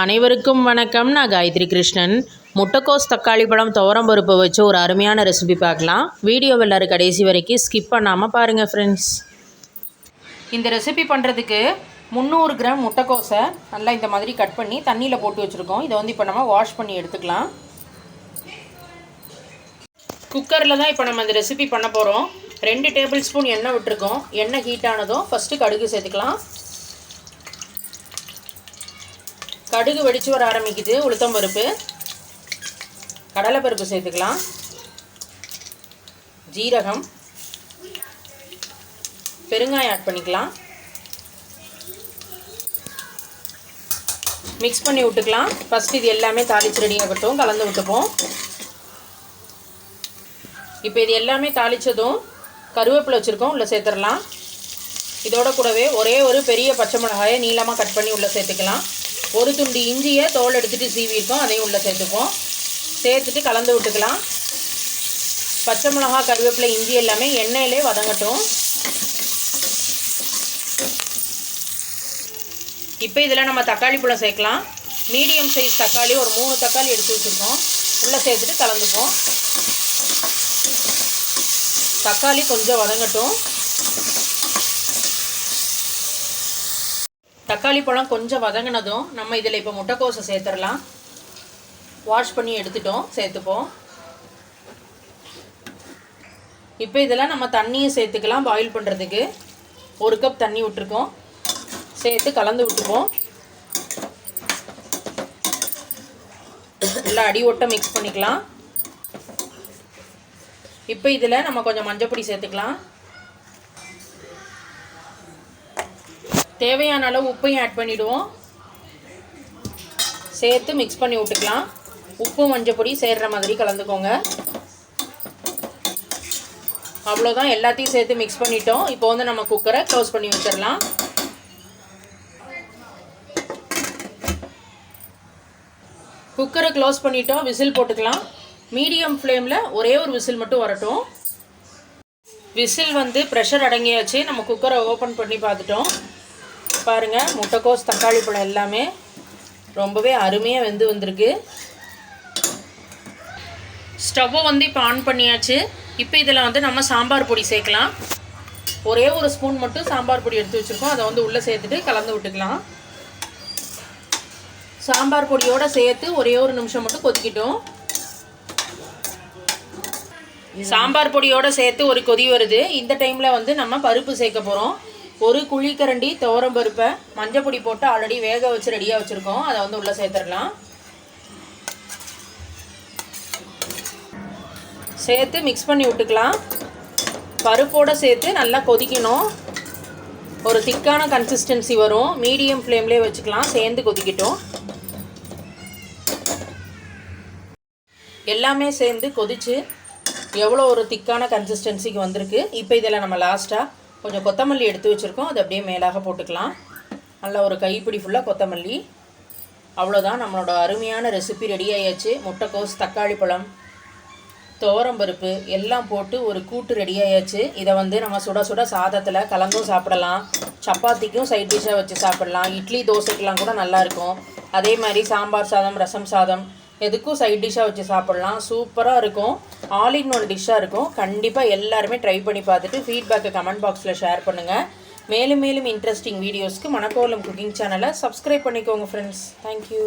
அனைவருக்கும் வணக்கம். நான் காயத்ரி கிருஷ்ணன். முட்டைக்கோஸ் தக்காளி பழம் துவரம் பருப்பை வச்சு ஒரு அருமையான ரெசிபி பார்க்கலாம். வீடியோ எல்லாரும் கடைசி வரைக்கும் ஸ்கிப் பண்ணாமல் பாருங்கள் ஃப்ரெண்ட்ஸ் இந்த ரெசிபி பண்ணுறதுக்கு முந்நூறு கிராம் முட்டைக்கோஸை நல்லா இந்த மாதிரி கட் பண்ணி தண்ணியில் போட்டு வச்சுருக்கோம். இதை வந்து இப்போ நம்ம வாஷ் பண்ணி எடுத்துக்கலாம். குக்கரில் தான் இப்போ நம்ம இந்த ரெசிபி பண்ண போகிறோம் ரெண்டு டேபிள் ஸ்பூன் எண்ணெய் விட்டுருக்கோம். எண்ணெய் ஹீட் ஆனதும் ஃபஸ்ட்டு கடுகு சேர்த்துக்கலாம். கடுகு வெடிச்சு வர ஆரம்பிக்குது. உளுத்தம் பருப்பு. கடலைப்பருப்பு சேர்த்துக்கலாம். ஜீரகம். பெருங்காயம் ஆட் பண்ணிக்கலாம். மிக்ஸ் பண்ணி விட்டுக்கலாம். ஃபஸ்ட் இது எல்லாமே தாளிச்சு ரெடி ஆகட்டும் கலந்து விட்டுப்போம். இப்போ இது எல்லாமே தாளித்ததும் கருவேப்பிலை வச்சுருக்கோம். உள்ளே சேர்த்துடலாம். இதோட கூடவே ஒரே ஒரு பெரிய பச்சை மிளகாயை நீளமாக கட் பண்ணி உள்ளே சேர்த்துக்கலாம். ஒரு துண்டு இஞ்சியை தோல் எடுத்துகிட்டு சீவியிருக்கோம் அதையும் உள்ளே சேர்த்துப்போம் சேர்த்துட்டு கலந்து விட்டுக்கலாம். பச்சை மிளகா கருவேப்பிலை இஞ்சி எல்லாமே எண்ணெயிலே வதங்கட்டும். இப்போ இதில் நம்ம தக்காளி பழம் சேர்க்கலாம். மீடியம் சைஸ் தக்காளி ஒரு மூணு தக்காளி எடுத்து வச்சுருக்கோம். உள்ளே சேர்த்துட்டு கலந்துப்போம் தக்காளி கொஞ்சம் வதங்கட்டும். தக்காளி பழம் கொஞ்சம் வதங்கினதும் நம்ம இதில் இப்போ முட்டைக்கோசை சேர்த்துடலாம். வாஷ் பண்ணி எடுத்துட்டோம் சேர்த்துப்போம். இப்போ இதில் நம்ம தண்ணியை சேர்த்துக்கலாம் பாயில் பண்ணுறதுக்கு ஒரு கப் தண்ணி விட்டுருக்கோம். சேர்த்து கலந்து விட்டுப்போம் நல்லா அடி ஒட்ட மிக்ஸ் பண்ணிக்கலாம். இப்போ இதில் நம்ம கொஞ்சம் மஞ்சள் பொடி சேர்த்துக்கலாம். தேவையான அளவு உப்பையும் ஆட் பண்ணிவிடுவோம் சேர்த்து மிக்ஸ் பண்ணி விட்டுக்கலாம். உப்பு மஞ்சள் பொடி சேர்கிற மாதிரி கலந்துக்கோங்க. அவ்வளோதான் எல்லாத்தையும் சேர்த்து மிக்ஸ் பண்ணிட்டோம். இப்போ வந்து நம்ம குக்கரை க்ளோஸ் பண்ணி வச்சிடலாம். குக்கரை க்ளோஸ் பண்ணிட்டோம். விசில் போட்டுக்கலாம். மீடியம் ஃப்ளேமில் ஒரே ஒரு விசில் மட்டும் வரட்டும். விசில் வந்து ப்ரெஷர் அடங்கியாச்சு. நம்ம குக்கரை ஓப்பன் பண்ணி பார்த்துட்டோம். பாருங்கள் முட்டைக்கோஸ் தக்காளி பழம் எல்லாமே ரொம்பவே அருமையாக வெந்து வந்திருக்கு. ஸ்டவ்வை வந்து இப்போ ஆன் பண்ணியாச்சு. இப்போ இதில் வந்து நம்ம சாம்பார் பொடி சேர்க்கலாம். ஒரே ஒரு ஸ்பூன் மட்டும் சாம்பார் பொடி எடுத்து வச்சுருக்கோம். அதை வந்து உள்ளே சேர்த்துட்டு கலந்து விட்டுக்கலாம். சாம்பார் பொடியோடு சேர்த்து ஒரே ஒரு நிமிஷம் மட்டும் கொதிக்கிட்டோம். சாம்பார் பொடியோடு சேர்த்து ஒரு கொதி வருது. இந்த டைமில் வந்து நம்ம பருப்பு சேர்க்க போகிறோம் ஒரு குழிக்கரண்டி துவரம் பருப்பை மஞ்சள் பொடி போட்டு ஆல்ரெடி வேக வச்சு ரெடியாக வச்சுருக்கோம். அதை வந்து உள்ளே சேர்த்துடலாம். சேர்த்து மிக்ஸ் பண்ணி விட்டுக்கலாம். பருப்போடு சேர்த்து நல்லா கொதிக்கணும். ஒரு திக்கான கன்சிஸ்டன்சி வரும். மீடியம் ஃப்ளேம்லேயே வச்சுக்கலாம். சேர்ந்து கொதிக்கட்டும். எல்லாமே சேர்ந்து கொதித்து எவ்வளோ ஒரு திக்கான கன்சிஸ்டன்சிக்கு வந்திருக்கு. இப்போ இதில் நம்ம லாஸ்ட்டாக கொஞ்சம் கொத்தமல்லி எடுத்து வச்சுருக்கோம். அது அப்படியே மேலாக போட்டுக்கலாம். நல்லா ஒரு கைப்பிடி ஃபுல்லாக கொத்தமல்லி. அவ்வளோதான் நம்மளோட அருமையான ரெசிபி ரெடி ஆயாச்சு. முட்டைக்கோஸ் தக்காளி பழம் பருப்பு எல்லாம் போட்டு ஒரு கூட்டு ரெடி ஆயாச்சு. இதை வந்து நம்ம சுட சுட சாதத்தில் கலந்தும் சாப்பிடலாம். சப்பாத்திக்கும் சைட் டிஷ்ஷாக வச்சு சாப்பிடலாம். இட்லி தோசைக்கெலாம் கூட நல்லாயிருக்கும் அதே மாதிரி சாம்பார் சாதம் ரசம் சாதம் எதுக்கும் சைட் டிஷ்ஷாக வச்சு சாப்பிட்லாம். சூப்பராக இருக்கும். ஆல் இன் ஒன் டிஷ்ஷாக இருக்கும். கண்டிப்பாக எல்லாருமே ட்ரை பண்ணி பார்த்துட்டு ஃபீட்பேக்கை கமெண்ட் பாக்ஸில் ஷேர் பண்ணுங்கள் மேலும் மேலும் இன்ட்ரெஸ்டிங் வீடியோஸ்க்கு மணக்கோலம் குக்கிங் சேனலை சப்ஸ்கிரைப் பண்ணிக்கோங்க ஃப்ரெண்ட்ஸ் தேங்க்யூ